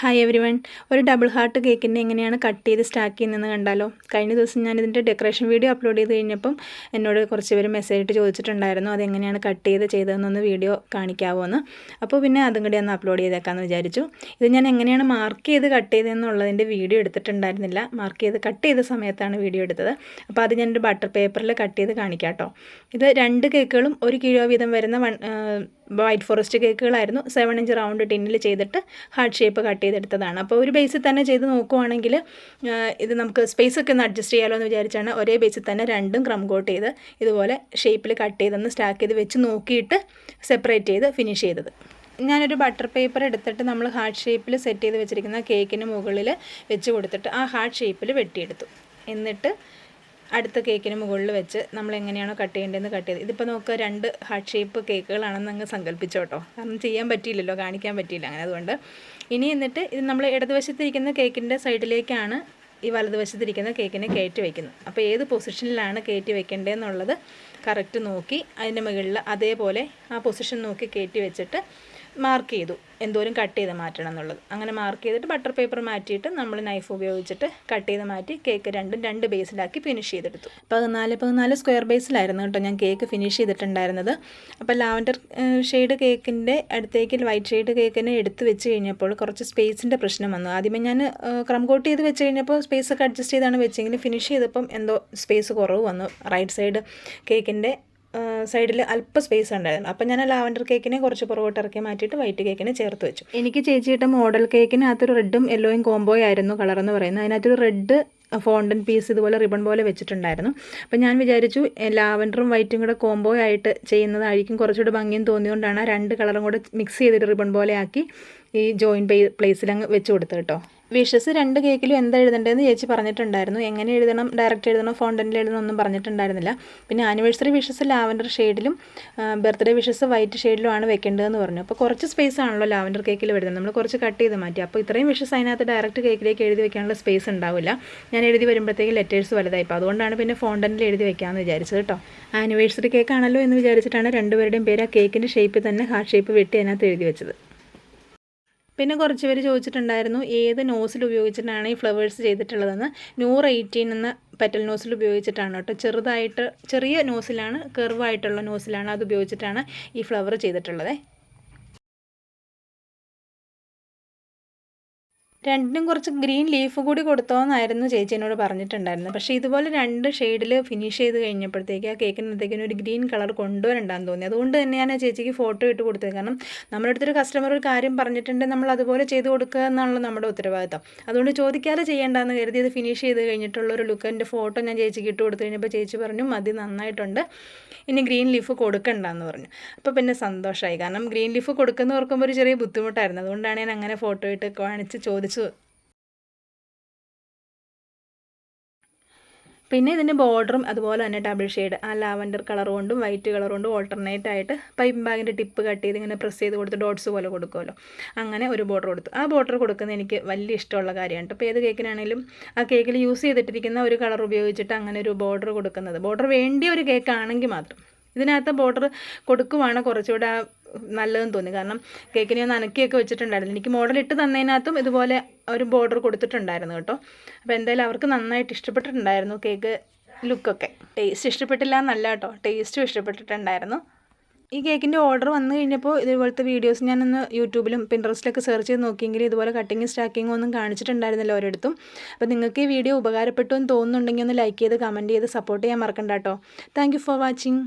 Hi everyone ഒരു double heart കേക്കിന്റെ എങ്ങനെയാണ് കട്ട് ചെയ്ത് സ്റ്റാക്ക് ചെയ്യുന്നതെന്ന് കണ്ടാലോ? കഴിഞ്ഞ ദിവസം ഞാൻ ഇതിന്റെ ഡെക്കറേഷൻ വീഡിയോ അപ്ലോഡ് ചെയ്ത് കഴിഞ്ഞപ്പം എന്നോട് കുറച്ച് പേര് മെസ്സേജ് ഇട്ട് ചോദിച്ചിട്ടുണ്ടായിരുന്നു അതെങ്ങനെയാണ് കട്ട് ചെയ്ത് ചെയ്തതെന്നൊന്ന് വീഡിയോ കാണിക്കാവോ എന്ന് അപ്പോൾ പിന്നെ അതും കൂടി ഒന്ന് അപ്ലോഡ് ചെയ്തേക്കാമെന്ന് വിചാരിച്ചു. ഇത് ഞാൻ എങ്ങനെയാണ് മാർക്ക് ചെയ്ത് കട്ട് ചെയ്തതെന്നുള്ളതിന്റെ വീഡിയോ എടുത്തിട്ടുണ്ടായിരുന്നില്ല. മാർക്ക് ചെയ്ത് കട്ട് ചെയ്ത സമയത്താണ് വീഡിയോ എടുത്തത്. അപ്പോൾ അത് ഞാനൊരു ബട്ടർ പേപ്പറിൽ കട്ട് ചെയ്ത് കാണിക്കാം കേട്ടോ ഇത് രണ്ട് കേക്കുകളും ഒരു കിലോ വീതം വരുന്ന വൈറ്റ് ഫോറസ്റ്റ് കേക്കുകളായിരുന്നു. സെവൻ ഇഞ്ച് റൗണ്ട് ടിന്നിൽ ചെയ്തിട്ട് ഹാർട്ട് ഷേപ്പ് കട്ട് ചെയ്തെടുത്തതാണ്. അപ്പോൾ ഒരു ബേസിൽ തന്നെ ചെയ്ത് നോക്കുവാണെങ്കിൽ ഇത് നമുക്ക് സ്പേസ് ഒക്കെ ഒന്ന് അഡ്ജസ്റ്റ് ചെയ്യാമല്ലോ എന്ന് വിചാരിച്ചാണ് ഒരേ ബേസിൽ തന്നെ രണ്ടും ക്രം കോട്ട് ചെയ്ത് ഇതുപോലെ ഷേപ്പിൽ കട്ട് ചെയ്തൊന്ന് സ്റ്റാക്ക് ചെയ്ത് വെച്ച് നോക്കിയിട്ട് സെപ്പറേറ്റ് ചെയ്ത് ഫിനിഷ് ചെയ്തത്. ഞാനൊരു ബട്ടർ പേപ്പർ എടുത്തിട്ട് നമ്മൾ ഹാർട്ട് ഷേപ്പിൽ സെറ്റ് ചെയ്ത് വെച്ചിരിക്കുന്ന കേക്കിന് മുകളിൽ വെച്ച് കൊടുത്തിട്ട് ആ ഹാർട്ട് ഷേപ്പിൽ വെട്ടിയെടുത്തു. എന്നിട്ട് അടുത്ത കേക്കിന് മുകളിൽ വെച്ച് നമ്മൾ എങ്ങനെയാണോ കട്ട് ചെയ്യേണ്ടതെന്ന് കട്ട് ചെയ്ത്. ഇതിപ്പോൾ നമുക്ക് രണ്ട് ഹാർട്ട് ഷേപ്പ് കേക്കുകളാണെന്ന് അങ്ങ് സങ്കല്പിച്ചോട്ടോ കാരണം ചെയ്യാൻ പറ്റിയില്ലല്ലോ കാണിക്കാൻ പറ്റിയില്ല അങ്ങനെ അതുകൊണ്ട്. ഇനി എന്നിട്ട് ഇത് നമ്മൾ ഇടതുവശത്തിരിക്കുന്ന കേക്കിന്റെ സൈഡിലേക്കാണ് ഈ വലതുവശത്തിരിക്കുന്ന കേക്കിനെ കയറ്റി വയ്ക്കുന്നത് അപ്പോൾ ഏത് പൊസിഷനിലാണ് കയറ്റി വയ്ക്കേണ്ടതെന്നുള്ളത് കറക്റ്റ് നോക്കി അതിന്റെ മുകളിൽ അതേപോലെ ആ പൊസിഷൻ നോക്കി കയറ്റി വെച്ചിട്ട് മാർക്ക് ചെയ്തു. എന്തോരം കട്ട് ചെയ്ത് മാറ്റണം എന്നുള്ളത്. അങ്ങനെ മാർക്ക് ചെയ്തിട്ട് ബട്ടർ പേപ്പർ മാറ്റിയിട്ട് നമ്മൾ നൈഫ് ഉപയോഗിച്ചിട്ട് കട്ട് ചെയ്ത് മാറ്റി കേക്ക് രണ്ടും രണ്ട് ബേസിലാക്കി ഫിനിഷ് ചെയ്തെടുത്തു. പതിനാല് പതിനാല് സ്ക്വയർ ബേസിലായിരുന്നു കേട്ടോ ഞാൻ കേക്ക് ഫിനിഷ് ചെയ്തിട്ടുണ്ടായിരുന്നത്. അപ്പോൾ ലാവൻഡർ ഷെയ്ഡ് കേക്കിന്റെ അടുത്തേക്ക് വൈറ്റ് ഷെയ്ഡ് കേക്കിനെ എടുത്ത് വെച്ച് കഴിഞ്ഞപ്പോൾ കുറച്ച് സ്പേസിന്റെ പ്രശ്നം വന്നു. ആദ്യമേ ഞാൻ ക്രം കോട്ട് ചെയ്ത് വെച്ച് കഴിഞ്ഞപ്പോൾ സ്പേസ് ഒക്കെ അഡ്ജസ്റ്റ് ചെയ്താണ് വെച്ചെങ്കിൽ ഫിനിഷ് ചെയ്തപ്പം എന്തോ സ്പേസ് കുറവ് വന്നു. റൈറ്റ് സൈഡ് കേക്കിന്റെ സൈഡിൽ അല്പ സ്പേസ് ഉണ്ടായിരുന്നു. അപ്പം ഞാൻ ലാവൻഡർ കേക്കിനെ കുറച്ച് പുറകോട്ട് ഇറക്കി മാറ്റിയിട്ട് വൈറ്റ് കേക്കിനെ ചേർത്ത് വെച്ചു. എനിക്ക് ചേച്ചിയിട്ട് മോഡൽ കേക്കിനകത്തൊരു റെഡും യെല്ലോയും കോംബോ ആയിരുന്നു കളർ എന്ന് പറയുന്നത്. അതിനകത്തൊരു റെഡ് ഫോണ്ടൻ പീസ് ഇതുപോലെ റിബൺ പോലെ വെച്ചിട്ടുണ്ടായിരുന്നു. അപ്പം ഞാൻ വിചാരിച്ചു ലാവൻഡറും വൈറ്റും കൂടെ കോംബോ ആയിട്ട് ചെയ്യുന്നതായിരിക്കും കുറച്ചുകൂടെ ഭംഗിയും തോന്നിയതുകൊണ്ടാണ് ആ രണ്ട് കളറും കൂടെ മിക്സ് ചെയ്തിട്ട് റിബൺ പോലെ ആക്കി ഈ ജോയിന്റ് പ്ലേസിൽ അങ്ങ് വെച്ച് കൊടുത്തു കേട്ടോ വിഷസ് രണ്ട് കേക്കിലും എന്താ എഴുതേണ്ടതെന്ന് ചേച്ചി പറഞ്ഞിട്ടുണ്ടായിരുന്നു. എങ്ങനെ എഴുതണം ഡയറക്റ്റ് എഴുതണം ഫോണ്ടനിൽ എഴുതണം ഒന്നും പറഞ്ഞിട്ടുണ്ടായിരുന്നില്ല. പിന്നെ ആനിവേഴ്സറി വിഷസ് ലാവൻഡർ ഷെയ്ഡിലും ബർത്ത്ഡേ വിഷസ് വൈറ്റ് ഷെയ്ഡിലുമാണ് വെക്കേണ്ടതെന്ന് പറഞ്ഞു. അപ്പോൾ കുറച്ച് സ്പേസ് ആണല്ലോ ലാവൻഡർ കേക്കിൽ വരുന്നത്. നമ്മൾ കുറച്ച് കട്ട് ചെയ്ത് മാറ്റി. അപ്പോൾ ഇത്രയും വിഷസ് അതിനകത്ത് ഡയറക്റ്റ് കേക്കിലേക്ക് എഴുതി വെക്കാനുള്ള സ്പേസ് ഉണ്ടാവില്ല. ഞാൻ എഴുതി വരുമ്പോഴത്തേക്ക് ലെറ്റേഴ്സ് വലുതായി. അതുകൊണ്ടാണ് പിന്നെ ഫോണ്ടനിൽ എഴുതി വെക്കാമെന്ന് വിചാരിച്ചത് കേട്ടോ. ആനിവേഴ്സറി കേക്കാണല്ലോ എന്ന് വിചാരിച്ചിട്ടാണ് രണ്ടുപേരുടെയും പേര് ആ കേക്കിന്റെ ഷേപ്പിൽ തന്നെ ഹാർട്ട് ഷേപ്പ് വെട്ടി അതിനകത്ത് എഴുതി വെച്ചത്. പിന്നെ കുറച്ച് പേര് ചോദിച്ചിട്ടുണ്ടായിരുന്നു ഏത് നോസിൽ ഉപയോഗിച്ചിട്ടാണ് ഈ ഫ്ലവേഴ്സ് ചെയ്തിട്ടുള്ളതെന്ന്. നൂറ് എയ്റ്റീൻ എന്ന പെറ്റൽ നോസിൽ ഉപയോഗിച്ചിട്ടാണ് കേട്ടോ. ചെറുതായിട്ട് ചെറിയ നോസിലാണ് കെർവായിട്ടുള്ള നോസിലാണ് അത് ഉപയോഗിച്ചിട്ടാണ് ഈ ഫ്ലവർ ചെയ്തിട്ടുള്ളത്. രണ്ടിനും കുറച്ച് ഗ്രീൻ ലീഫ് കൂടി കൊടുത്തോന്നായിരുന്നു ചേച്ചി എന്നോട് പറഞ്ഞിട്ടുണ്ടായിരുന്നത്. പക്ഷേ ഇതുപോലെ രണ്ട് ഷെയ്ഡിൽ ഫിനിഷ് ചെയ്ത് കഴിഞ്ഞപ്പോഴത്തേക്ക് ആ കേക്കിനകത്തേക്കിന് ഒരു ഗ്രീൻ കളർ കൊണ്ടുവരണ്ടാന്ന് തോന്നി. അതുകൊണ്ട് തന്നെ ഞാൻ ചേച്ചിക്ക് ഫോട്ടോ ഇട്ട് കൊടുത്തത്. കാരണം നമ്മുടെ അടുത്തൊരു കസ്റ്റമർ ഒരു കാര്യം പറഞ്ഞിട്ടുണ്ടെങ്കിൽ നമ്മൾ അതുപോലെ ചെയ്ത് കൊടുക്കുക എന്നുള്ള നമ്മുടെ ഉത്തരവാദിത്തം. അതുകൊണ്ട് ചോദിക്കാതെ ചെയ്യേണ്ടെന്ന് കരുതി ഇത് ഫിനിഷ് ചെയ്ത് കഴിഞ്ഞിട്ടുള്ള ഒരു ലുക്ക് എന്റെ ഫോട്ടോ ഞാൻ ചേച്ചിക്ക് ഇട്ട് കൊടുത്തു കഴിഞ്ഞപ്പോൾ ചേച്ചി പറഞ്ഞു മതി നന്നായിട്ടുണ്ട്. ഇനി ഗ്രീൻ ലീഫ് കൊടുക്കണ്ടെന്ന് പറഞ്ഞു. അപ്പോൾ പിന്നെ സന്തോഷമായി കാരണം ഗ്രീൻ ലീഫ് കൊടുക്കുന്ന ഓർക്കുമ്പോൾ ഒരു ചെറിയ ബുദ്ധിമുട്ടായിരുന്നു. അതുകൊണ്ടാണ് ഞാൻ അങ്ങനെ ഫോട്ടോ ഇട്ട് കാണിച്ച് ചോദിച്ചു പിന്നെ ഇതിന്റെ ബോർഡറും അതുപോലെ തന്നെ ഡബിൾ ഷെയ്ഡ് ആ ലാവൻഡർ കളർ കൊണ്ടും വൈറ്റ് കളർ കൊണ്ടും ഓൾട്ടർനേറ്റ് ആയിട്ട് പൈപ്പ് ബാഗിന്റെ ടിപ്പ് കട്ട് ചെയ്ത് ഇങ്ങനെ പ്രസ് ചെയ്ത് കൊടുത്ത് ഡോട്ട്സ് പോലെ കൊടുക്കുമല്ലോ. അങ്ങനെ ഒരു ബോർഡർ കൊടുത്തു. ആ ബോർഡർ കൊടുക്കുന്നത് എനിക്ക് വലിയ ഇഷ്ടമുള്ള കാര്യമാണ് ഇപ്പോൾ ഏത് കേക്കിനാണെങ്കിലും ആ കേക്കിൽ യൂസ് ചെയ്തിട്ടിരിക്കുന്ന ഒരു കളർ ഉപയോഗിച്ചിട്ട് അങ്ങനെ ഒരു ബോർഡർ കൊടുക്കുന്നത്. ബോർഡർ വേണ്ടിയ ഒരു കേക്കാണെങ്കിൽ മാത്രം. ഇതിനകത്ത് ബോർഡർ കൊടുക്കുവാണ് കുറച്ചുകൂടെ നല്ലതെന്ന് തോന്നി. കാരണം കേക്കിന് ഞാൻ നനക്കിയൊക്കെ വെച്ചിട്ടുണ്ടായിരുന്നു. എനിക്ക് മോഡൽ ഇട്ട് തന്നതിനകത്തും ഇതുപോലെ ഒരു ബോർഡർ കൊടുത്തിട്ടുണ്ടായിരുന്നു കേട്ടോ. അപ്പോൾ എന്തായാലും അവർക്ക് നന്നായിട്ട് ഇഷ്ടപ്പെട്ടിട്ടുണ്ടായിരുന്നു കേക്ക് ലുക്കൊക്കെ ടേസ്റ്റ് ഇഷ്ടപ്പെട്ടില്ല എന്നല്ല കേട്ടോ. ടേസ്റ്റും ഇഷ്ടപ്പെട്ടിട്ടുണ്ടായിരുന്നു. ഈ കേക്കിന്റെ ഓർഡർ വന്നു കഴിഞ്ഞപ്പോൾ ഇതുപോലത്തെ വീഡിയോസ് ഞാൻ ഒന്ന് യൂട്യൂബിലും പിൻട്രസ്റ്റിലൊക്കെ സെർച്ച് ചെയ്ത് നോക്കിയെങ്കിൽ ഇതുപോലെ കട്ടിങ് സ്റ്റാക്കിങ്ങും ഒന്നും കാണിച്ചിട്ടുണ്ടായിരുന്നില്ല ഒരിടത്തും. അപ്പോൾ നിങ്ങൾക്ക് ഈ വീഡിയോ ഉപകാരപ്പെട്ടു എന്ന് തോന്നുന്നുണ്ടെങ്കിൽ ഒന്ന് ലൈക്ക് ചെയ്ത് കമന്റ് ചെയ്ത് സപ്പോർട്ട് ചെയ്യാൻ മറക്കണ്ട കേട്ടോ. Thank for watching